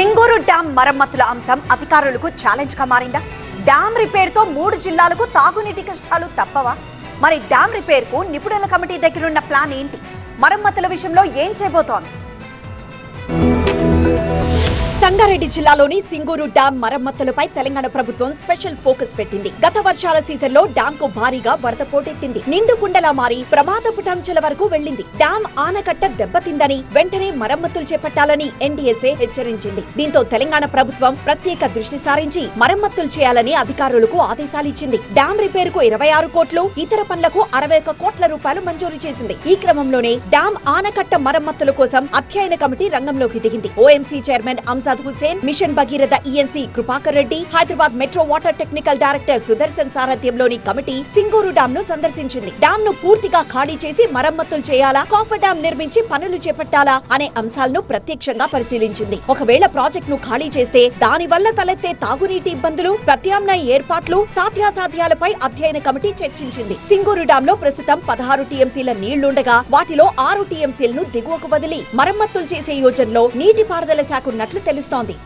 Singur dam మరమ్మతుల అంశం అధికారులకు ఛాలెంజ్గా మారిందా? డ్యాం రిపేర్తో మూడు జిల్లాలకు తాగునీటి కష్టాలు తప్పవా? మరి డ్యాం రిపేర్కు నిపుణుల కమిటీ దగ్గరున్న ప్లాన్ ఏంటి? మరమ్మతుల విషయంలో ఏం చేయబోతోంది? సంగారెడ్డి జిల్లాలోని సింగూరు డ్యాం మరమ్మతులపై తెలంగాణ ప్రభుత్వం స్పెషల్ ఫోకస్ పెట్టింది. గత వర్షాల సీజన్లో డ్యాం కు భారీగా వరద పోటెత్తింది. నిండు కుండలా మారి ప్రమాదపు టంచుల వరకు వెళ్ళింది డ్యాం ఆనకట్ట దెబ్బతిందని వెంటనే మరమ్మతులు చేపట్టాలని ఎన్డీఎస్ఏ హెచ్చరించింది. దీంతో తెలంగాణ ప్రభుత్వం ప్రత్యేక దృష్టి సారించి మరమ్మతులు చేయాలని అధికారులకు ఆదేశాలిచ్చింది. డ్యాం రిపేర్కు ఇరవై ఆరు కోట్లు ఇతర పనులకు అరవై ఒక్క కోట్ల రూపాయలు మంజూరు చేసింది. ఈ క్రమంలోనే డ్యాం ఆనకట్ట మరమ్మతుల కోసం అధ్యయన కమిటీ రంగంలోకి దిగింది. OMC chairman Amjad Hussain mission Bhagiratha ENC Krupakar Reddy Hyderabad metro water technical director Sudarshan సారథ్యంలోని committee Singur డామ్ను సందర్శించింది. డామ్ను పూర్తిగా ఖాళీ చేసి మరమ్మతులు చేయాలా? కాఫర్ డామ్ నిర్మించి పనులు చేపట్టాలా? అనే అంశాలను ప్రత్యక్షంగా పరిశీలించింది. ఒకవేళ ప్రాజెక్ట్ను ఖాళీ చేస్తే దాని వల్ల తలెత్తే తాగునీటి ఇబ్బందులు ప్రత్యామ్నాయ ఏర్పాట్లు సాధ్యాసాధ్యాలపై అధ్యయన కమిటీ చర్చించింది. సింగూరు డామ్లో ప్రస్తుతం పదహారు టీఎంసీల నీళ్ళుండగా వాటిలో ఆరు టీఎంసీలను దిగువకు వదిలి మరమ్మతులు చేసే యోజనలో నీటిపారుదల శాఖ ఉన్నట్లు తెలుస్తుంది. 到顶